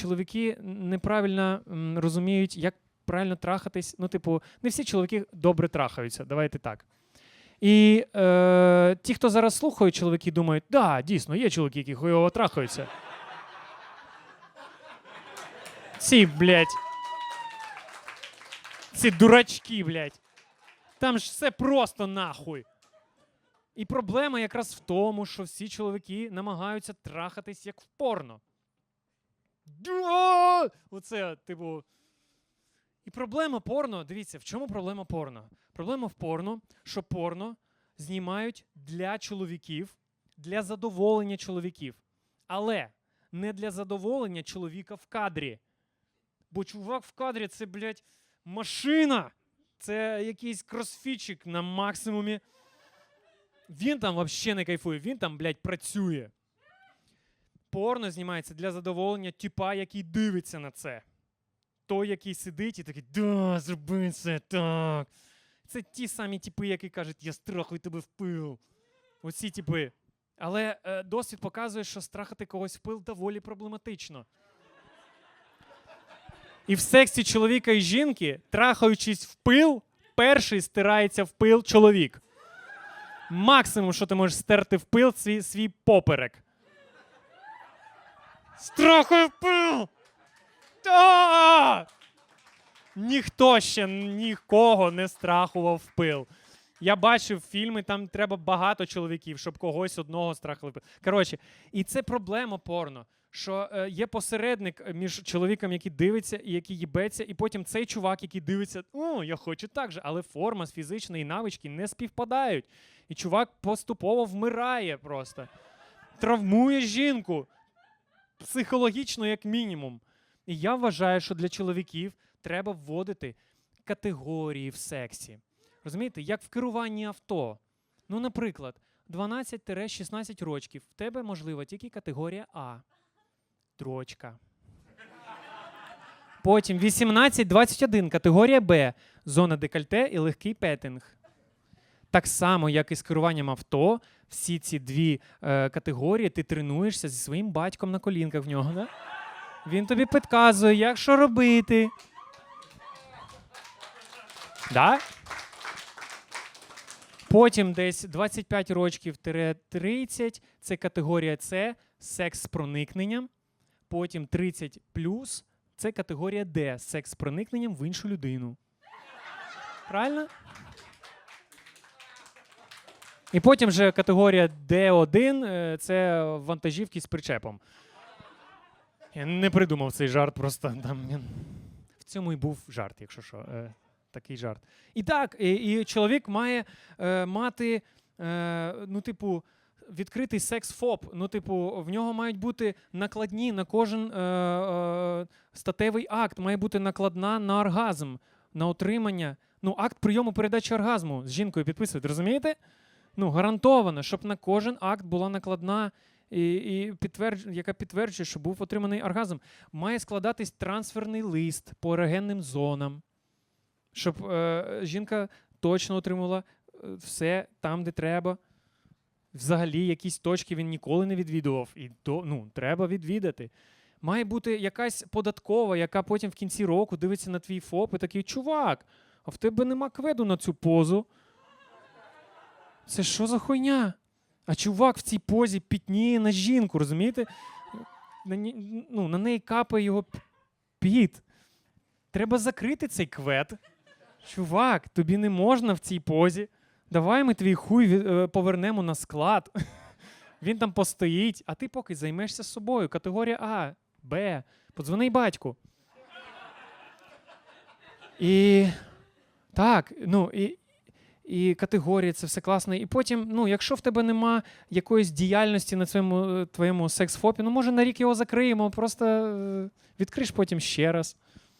чоловіки неправильно розуміють, як правильно трахатись. Ну, типу, не всі чоловіки добре трахаються. Давайте так. І е, ті, хто зараз слухають, чоловіки думають, да, дійсно, є чоловіки, які хуйово трахаються. Ці, блядь. Ці дурачки, блядь. Там ж все просто нахуй. І проблема якраз в тому, що всі чоловіки намагаються трахатись як в порно. Оце, типу. І проблема порно, дивіться, в чому проблема порно? Проблема в порно, що порно знімають для чоловіків, для задоволення чоловіків. Але не для задоволення чоловіка в кадрі. Бо чувак в кадрі це, блядь, машина. Це якийсь кросфітчик на максимумі. Він там взагалі не кайфує, він там, блядь, працює. Порно знімається для задоволення типа, який дивиться на це. Той, який сидить і такий, да, зроби це так. Це ті самі типи, які кажуть, я страхую тебе в пил. Оці типи. Але е, досвід показує, що страхати когось в пил доволі проблематично. І в сексі чоловіка і жінки, трахаючись в пил, перший стирається в пил чоловік. Максимум, що ти можеш стерти в пил, свій, свій поперек. Страхує в пил! Ніхто ще нікого не страхував пил. Я бачив фільми, там треба багато чоловіків, щоб когось одного страхали. Коротше, і це проблема порно. Що е, є посередник між чоловіком, який дивиться і який їбеться, і потім цей чувак, який дивиться, о, я хочу так же, але форма з фізичної навички не співпадають. І чувак поступово вмирає просто. Травмує жінку психологічно, як мінімум. І я вважаю, що для чоловіків треба вводити категорії в сексі. Розумієте, як в керуванні авто. Ну, наприклад, 12-16 років в тебе можливо тільки категорія А. Дрочка. Потім 18-21 категорія Б. Зона декольте і легкий петинг. Так само, як і з керуванням авто, всі ці дві е, категорії ти тренуєшся зі своїм батьком на колінках в нього. Да? Він тобі підказує, як що робити. Да? Потім десь 25 років 30 це категорія С, секс з проникненням. Потім 30 плюс це категорія Д, секс з проникненням в іншу людину. Правильно? І потім вже категорія D1 е, це вантажівки з причепом. Я не придумав цей жарт, просто там. В цьому і був жарт, якщо що. Е, такий жарт. І так, і, і чоловік має е, мати, е, ну, типу, відкритий секс-фоб. Ну, типу, в нього мають бути накладні на кожен е, е, статевий акт, має бути накладна на оргазм, на отримання. Ну, акт прийому передачі оргазму з жінкою підписують, розумієте? Ну, гарантовано, щоб на кожен акт була накладна, і, і підтвердж... яка підтверджує, що був отриманий оргазм. Має складатись трансферний лист по ерогенним зонам, щоб е, жінка точно отримала е, все там, де треба. Взагалі, якісь точки він ніколи не відвідував. І то, ну, треба відвідати. Має бути якась податкова, яка потім в кінці року дивиться на твій ФОП і такий, чувак, а в тебе нема кведу на цю позу. Це що за хуйня? А чувак в цій позі пітніє на жінку, розумієте? На, ну, на неї капає його піт. Треба закрити цей квет. Чувак, тобі не можна в цій позі. Давай ми твій хуй е, повернемо на склад. Він там постоїть, а ти поки займешся собою. Категорія А, Б. Подзвони батьку. І так, ну і, і категорії, це все класно. І потім, ну, якщо в тебе нема якоїсь діяльності на цьому е, твоєму секс-фопі, ну може на рік його закриємо, просто е, відкриш потім ще раз.